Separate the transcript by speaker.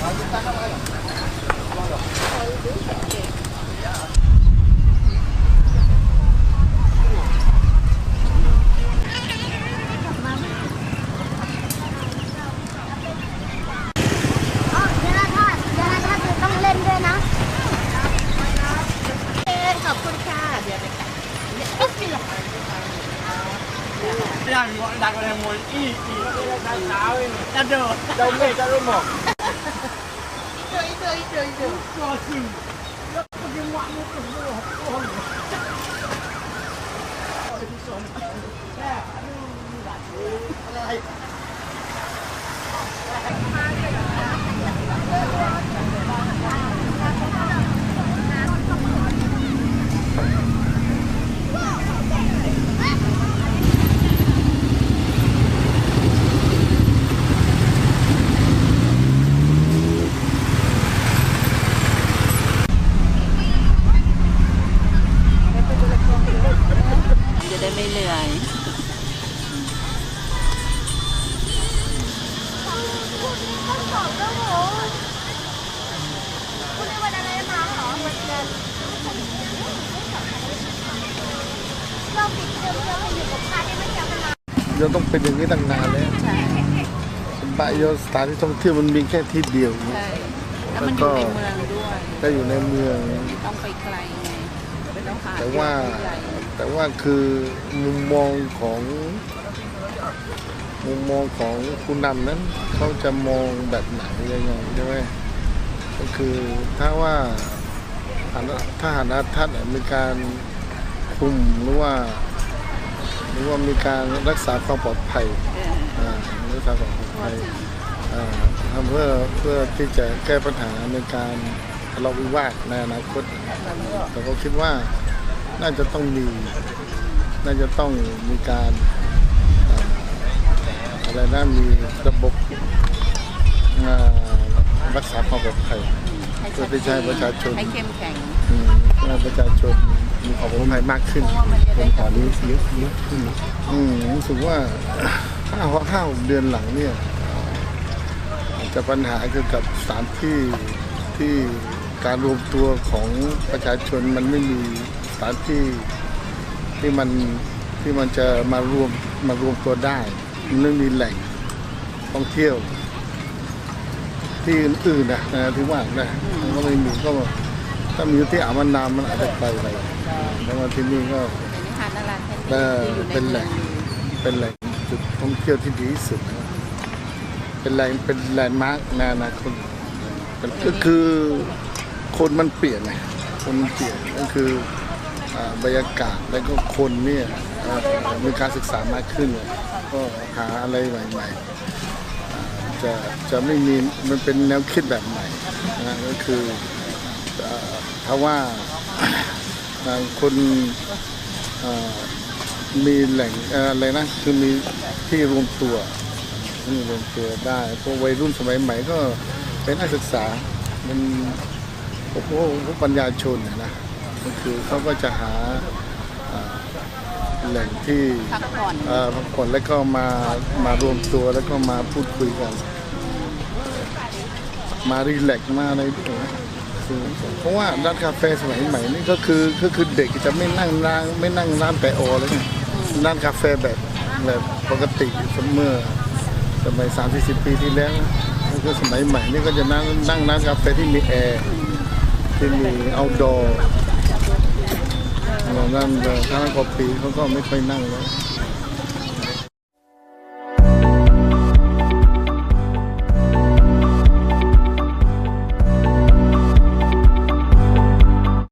Speaker 1: Magunta ka mga กระโดด
Speaker 2: đâu mê cho luôn một
Speaker 1: เจอเจอเจอเจอตัวจริงแล้วก็ยังหวานอยู่ตรงนี้หกตัวอะไร
Speaker 3: จะได้ไม่เหนื่อย
Speaker 4: คุณในวันอะไรมาเหรอวันเดือนเราปิดเทอมเราอยู่กับใครไได้ไม่จำเวลา
Speaker 2: เราต้องเป็นอย่างนี้ตั้งนานแล้วบายโยสถานที่ท่องเที่ยวมันมีแค่ที่เดียว
Speaker 3: ใช่แล้วมันอยู่ในเมืองด้วย
Speaker 2: ก็อยู่ในเมือง
Speaker 3: ต้องไปไกลไง
Speaker 2: แต่ว่า แต่ว่าคือมุมมองของมุมมองของผู้นำนั้นเขาจะมองแบบไหนยังไงใช่ไหมก็คือถ้าว่าถ้าหานท่านมีการคุมหรือว่า หรือว่ามีการรักษาความปลอดภัยรักษาความปลอดภัยทำเพื่อเพื่อที่จะแก้ปัญหาในการทะเลาะวิวาทในอนาคตแต่ก็คิดว่า น่าจะต้องมี น่าจะต้องมีการอ่าอะไรนะมีระบบอ่ารักษาความปลอดภัย
Speaker 3: ให้
Speaker 2: เพื่อที่จะให้ประชาชน
Speaker 3: ให้เข้มแข็ง
Speaker 2: อืมให้ประชาชนมีความปลอดภัยมากขึ้น
Speaker 3: เพราะว่ามันจะได้
Speaker 2: ตอนนี้เยอะเยอะขึ้นอืมรู้สึกว่าห้าห้าหกเดือนหลังเนี่ยอาจจะปัญหาเกี่ยวกับสถานที่ที่การรวมตัวของประชาชนมันไม่มีส ถานที่ที่มันที่มันจะมารวมมารวมตัวได้มันไม่มีแหล่งท่องเที่ยว ที่อื่นๆนะนะที่ว่านะมันก็ไม่มีก็ถ้ามีที่อามันนามมันอาจจะไกลไปแต่ว่าที่นี่ก็
Speaker 3: เป็นนิทานนาราแทน
Speaker 2: เออ
Speaker 3: ที่อยู่ใน
Speaker 2: เป็นแห
Speaker 3: เมื
Speaker 2: ล่
Speaker 3: อง
Speaker 2: งเป็นแหล่งจุดท่องเที่ยวที่ดีที่สุดนะเป็นแหล่งเป็นแลนด์มาร์กในอนาคตเป็นก็คือคนมันเปลี่ยนไงคนมันเปลี่ยนก็คืออ่า บรรยากาศแล้วก็คนเนี่ยมีการศึกษามากขึ้น ก็หาอะไรใหม่ๆจะจะไม่มีมันเป็นแนวคิดแบบใหม่นะก็คืออ่าถ้าว่าคนมีแหล่งอะไรนะคือมีที่รวมตัวที่รวมตัวได้พวกวัยรุ่นสมัยใหม่ก็เป็นนักศึกษามันพวกพวกพวกปัญญาชนนะ ก็คือเขาก็จะหาอ่าแหล่งที่
Speaker 3: พักผ่อน
Speaker 2: เอ่อพักผ่อนแล้วก็มามารวมตัวแล้วก็มาพูดคุยกัน มารีแลกซ์มาอะไรด้วยนะคือเพราะว่าร้านกาแฟสมัยใหม่นี่ก็คือก็คือเด็กจะไม่นั่งร้านไม่นั่งร้านแปะโอแล้วไงร้านกาแฟแบบแบบปกติเมื่อสมัยสามสิบปีที่แล้วแล้วก็สมัยใหม่นี่ก็จะนั่งนั่งร้านกาแฟที่มีแอร์ที่มีเอาดอร์ นั่นถ้าร้านกาแฟเขาก็ไม่ค่อยนั่งแล้ว